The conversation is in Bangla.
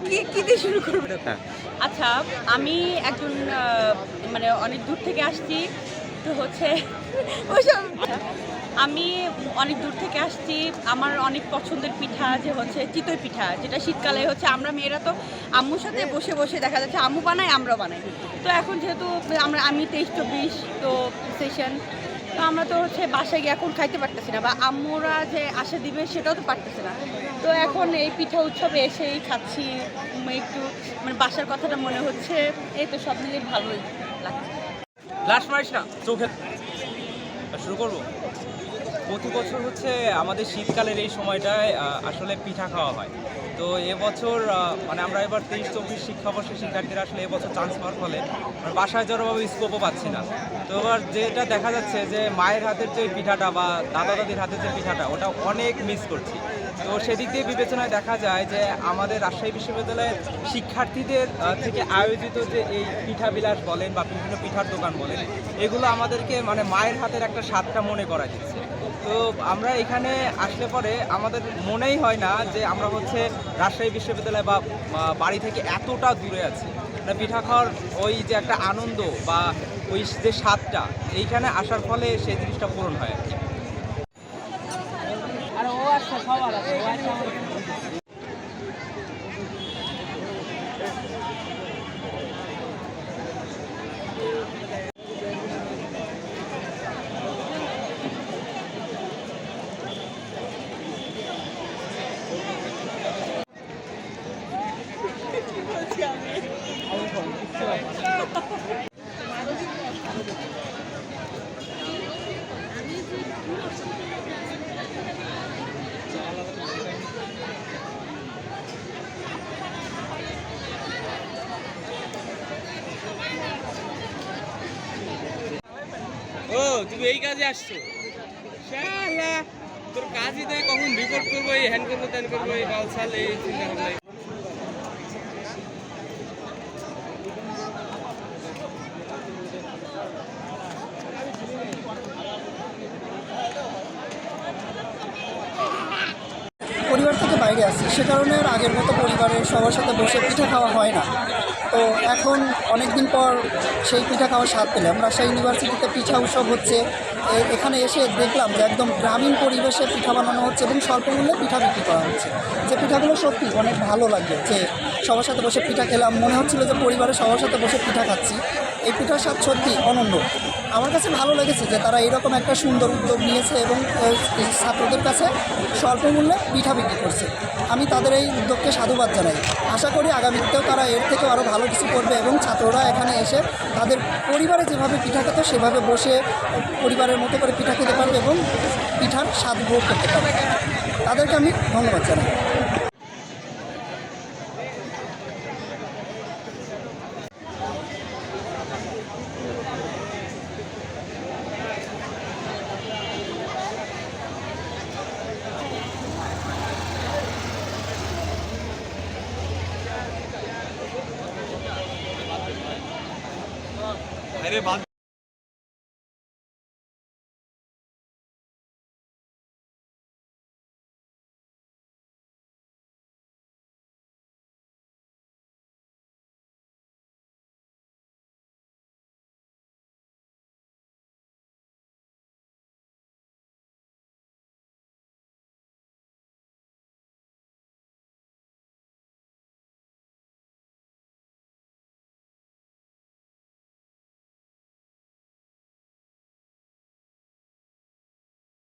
কি কি দিয়ে শুরু করব? আচ্ছা আমি একজন মানে অনেক দূর থেকে আসছি তো হচ্ছে ওইসব আমি অনেক দূর থেকে আসছি আমার অনেক পছন্দের পিঠা যে হচ্ছে চিতই পিঠা যেটা শীতকালে হচ্ছে আমরা মেয়েরা তো আম্মুর সাথে বসে বসে দেখা যাচ্ছে আম্মু বানাই আমরাও বানাই। তো এখন যেহেতু আমরা আমি তেইশ চব্বিশ তো সেশন তো আমরা তো হচ্ছে বাসায় গিয়ে এখন খাইতে পারতেছি না, বা আম্মুরা যে আসে দিবে সেটাও তো পারতেছে না। তো এখন এই পিঠা উৎসবে এসেই খাচ্ছি একটু মানে বাসার কথাটা মনে হচ্ছে, এই তো সব মিলিয়ে ভালোই লাগছে। লাস্ট মারিস না, চোখে। শুরু করব? প্রতি বছর হচ্ছে আমাদের শীতকালের এই সময়টায় আসলে পিঠা খাওয়া হয়। তো এবছর মানে আমরা এবার তেইশ, চব্বিশ শিক্ষাবর্ষের শিক্ষার্থীরা আসলে এবছর চান্স পাওয়ার ফলে বাসায় জড়োভাবে স্কোপও পাচ্ছি না। তো এবার যেটা দেখা যাচ্ছে যে মায়ের হাতের যে পিঠাটা বা দাদা দাদির হাতের যে পিঠাটা, ওটা অনেক মিস করছি। তো সেদিক দিয়ে বিবেচনায় দেখা যায় যে আমাদের রাজশাহী বিশ্ববিদ্যালয়ের শিক্ষার্থীদের থেকে আয়োজিত যে এই পিঠা বিলাস বলেন বা বিভিন্ন পিঠার দোকান বলেন, এগুলো আমাদেরকে মানে মায়ের হাতের একটা স্বাদটা মনে করা দিচ্ছে। তো আমরা এখানে আসলে পরে আমাদের মনেই হয় না যে আমরা হচ্ছে রাজশাহী বিশ্ববিদ্যালয় বা বাড়ি থেকে এতটা দূরে আছি। পিঠা খাওয়ার ওই যে একটা আনন্দ বা ওই যে স্বাদটা, এইখানে আসার ফলে সেই জিনিসটা পূরণ হয় আর কি। ও, তুমি এই কাজে আসছো? তোর কাজই তাই কখন রিপোর্ট করব, এই হ্যান করব, ত্যান করব, এই বালসাল এই চিন্তা পরিবার থেকে বাইরে আসছি সে কারণে আগের মতো পরিবারের সবার সাথে বসে পিঠা খাওয়া হয় না। তো এখন অনেক দিন পর সেই পিঠা খাওয়ার স্বাদ পেলাম রাজশাহী ইউনিভার্সিটিতে পিঠা উৎসব হচ্ছে। এখানে এসে দেখলাম যে একদম গ্রামীণ পরিবেশে পিঠা বানানো হচ্ছে এবং স্বল্প মূল্যে পিঠা বিক্রি করা হচ্ছে। যে পিঠাগুলো সত্যি অনেক ভালো লাগে, যে সবার সাথে বসে পিঠা খেলাম। মনে হচ্ছিল যে পরিবারের সবার সাথে বসে পিঠা খাচ্ছি। এই পিঠার স্বাদ সত্যি অনন্য। আমার কাছে ভালো লেগেছে যে তারা এরকম একটা সুন্দর উদ্যোগ নিয়েছে এবং ছাত্রদের কাছে স্বল্প মূল্যে পিঠা বিক্রি করছে। আমি তাদের এই উদ্যোগকে সাধুবাদ জানাই। আশা করি আগামীতেও তারা এর থেকে আরও ভালো কিছু করবে এবং ছাত্ররা এখানে এসে তাদের পরিবারে যেভাবে পিঠা খেত, সেভাবে বসে পরিবারের মতো করে পিঠা খেতে পারবে এবং পিঠার স্বাদ ভোগ করতে পারবে। তাদেরকে আমি ধন্যবাদ জানাই। আরে বাদ